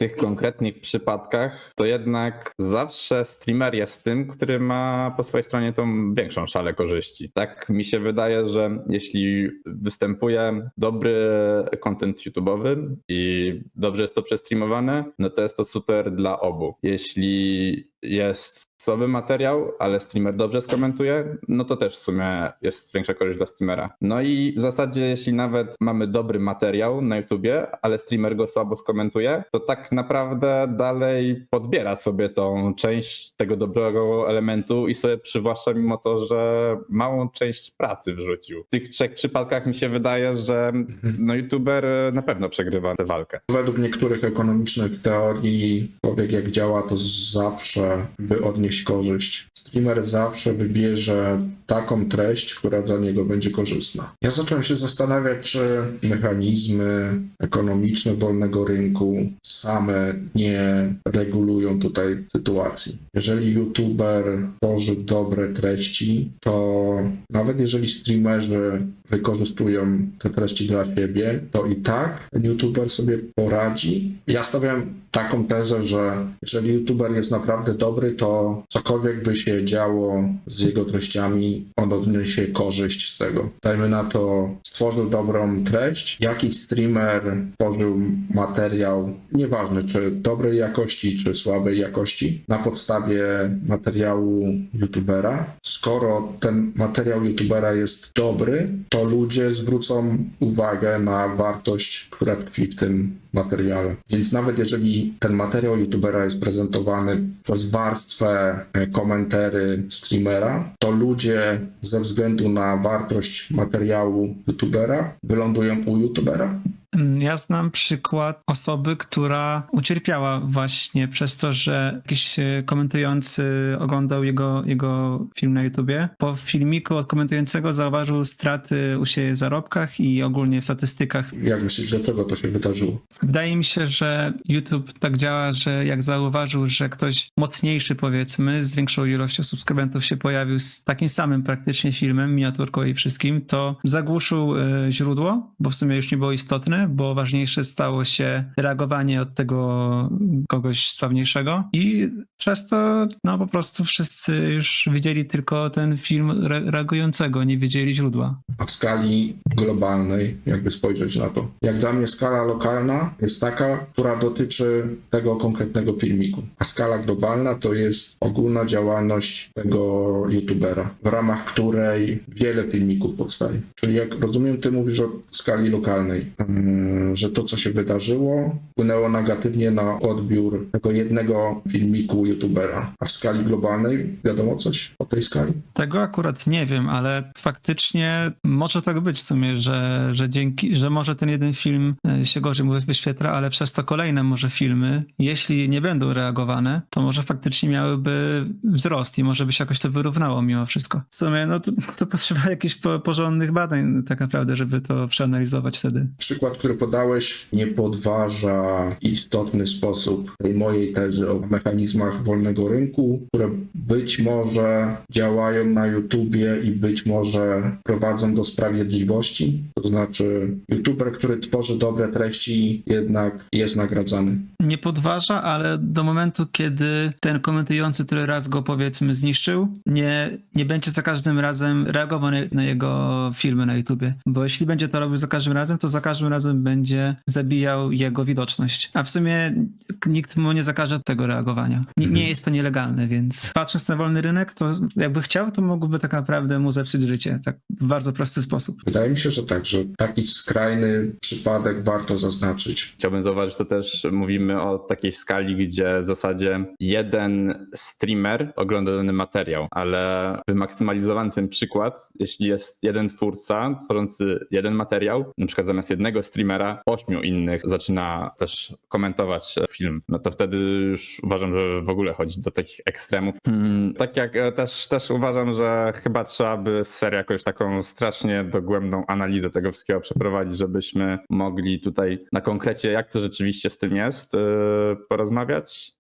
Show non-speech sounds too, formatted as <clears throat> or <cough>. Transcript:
tych konkretnych przypadkach, to jednak zawsze streamer jest tym, który ma po swojej stronie tą większą szalę korzyści. Tak mi się wydaje, że jeśli występuje dobry content YouTube'owy i dobrze jest to przestreamowane, no to jest to super dla obu. Jeśli jest słaby materiał, ale streamer dobrze skomentuje, no to też w sumie jest większa korzyść dla streamera. No i w zasadzie, jeśli nawet mamy dobry materiał na YouTubie, ale streamer go słabo skomentuje, to tak naprawdę dalej podbiera sobie tą część tego dobrego elementu i sobie przywłaszcza mimo to, że małą część pracy wrzucił. W tych trzech przypadkach mi się wydaje, że no YouTuber na pewno przegrywa tę walkę. Według niektórych ekonomicznych teorii człowiek jak działa, to zawsze by odnieść korzyść. Streamer zawsze wybierze taką treść, która dla niego będzie korzystna. Ja zacząłem się zastanawiać, czy mechanizmy ekonomiczne wolnego rynku same nie regulują tutaj sytuacji. Jeżeli youtuber tworzy dobre treści, to nawet jeżeli streamerzy wykorzystują te treści dla siebie, to i tak youtuber sobie poradzi. Ja stawiam taką tezę, że jeżeli youtuber jest naprawdę dobry, to cokolwiek by się działo z jego treściami, on odniesie korzyść z tego. Dajmy na to, stworzył dobrą treść, jakiś streamer tworzył materiał, nieważne czy dobrej jakości, czy słabej jakości, na podstawie materiału youtubera. Skoro ten materiał youtubera jest dobry, to ludzie zwrócą uwagę na wartość, która tkwi w tym materiale. Więc nawet jeżeli ten materiał youtubera jest prezentowany przez warstwę e, komentary streamera, to ludzie ze względu na wartość materiału youtubera wylądują u youtubera. <clears throat> Ja znam przykład osoby, która ucierpiała właśnie przez to, że jakiś e, komentujący oglądał jego, jego film na YouTubie. Po filmiku od komentującego zauważył straty u siebie w zarobkach i ogólnie w statystykach. Jak myślisz, dlaczego to się wydarzyło? Wydaje mi się, że YouTube tak działa, że jak zauważył, że ktoś mocniejszy powiedzmy, z większą ilością subskrybentów się pojawił z takim samym praktycznie filmem, miniaturką i wszystkim, to zagłuszył e, źródło, bo w sumie już nie było istotne, bo ważniejsze stało się reagowanie od tego kogoś sławniejszego i przez to no po prostu wszyscy już widzieli tylko ten film re- reagującego, nie wiedzieli źródła. A w skali globalnej, jakby spojrzeć na to. Jak dla mnie skala lokalna jest taka, która dotyczy tego konkretnego filmiku, a skala globalna to jest ogólna działalność tego youtubera, w ramach której wiele filmików powstaje. Czyli jak rozumiem, ty mówisz o skali lokalnej, mm, że to, co się wydarzyło, wpłynęło negatywnie na odbiór tego jednego filmiku youtubera, a w skali globalnej wiadomo coś o tej skali? Tego akurat nie wiem, ale faktycznie może tak być w sumie, że, że dzięki, że może ten jeden film e, się gorzej mu wyświetla, ale przez to kolejne może filmy, jeśli nie będą reagowane, to może faktycznie miałyby wzrost i może by się jakoś to wyrównało mimo wszystko. W sumie no to, to potrzeba jakichś po, porządnych badań tak naprawdę, żeby to przeanalizować wtedy. Przykład, który podałeś, nie podważa w istotny sposób tej mojej tezy o mechanizmach wolnego rynku, które być może działają na YouTubie i być może prowadzą do sprawiedliwości. To znaczy, YouTuber, który tworzy dobre treści, jednak jest nagradzany. Nie podważa, ale do momentu, kiedy ten komentujący, który raz go powiedzmy zniszczył, nie, nie będzie za każdym razem reagował na, jego filmy na YouTubie. Bo jeśli będzie to robił za każdym razem, to za każdym razem będzie zabijał jego widoczność. A w sumie nikt mu nie zakaże tego reagowania. Nie, nie jest to nielegalne, więc patrząc na wolny rynek, to jakby chciał, to mógłby tak naprawdę mu zepsuć życie. Tak w bardzo prosty sposób. Wydaje mi się, że tak, że taki skrajny przypadek warto zaznaczyć. Chciałbym zauważyć, to też mówimy o takiej skali, gdzie w zasadzie jeden streamer ogląda dany materiał, ale wymaksymalizowany ten przykład, jeśli jest jeden twórca tworzący jeden materiał, na przykład zamiast jednego streamera, ośmiu innych zaczyna też komentować film, no to wtedy już uważam, że w ogóle chodzi do takich ekstremów. Hmm, tak jak e, też, też uważam, że chyba trzeba by serię jakoś taką strasznie dogłębną analizę tego wszystkiego przeprowadzić, żebyśmy mogli tutaj na konkrecie, jak to rzeczywiście z tym jest, yy, porozmawiać.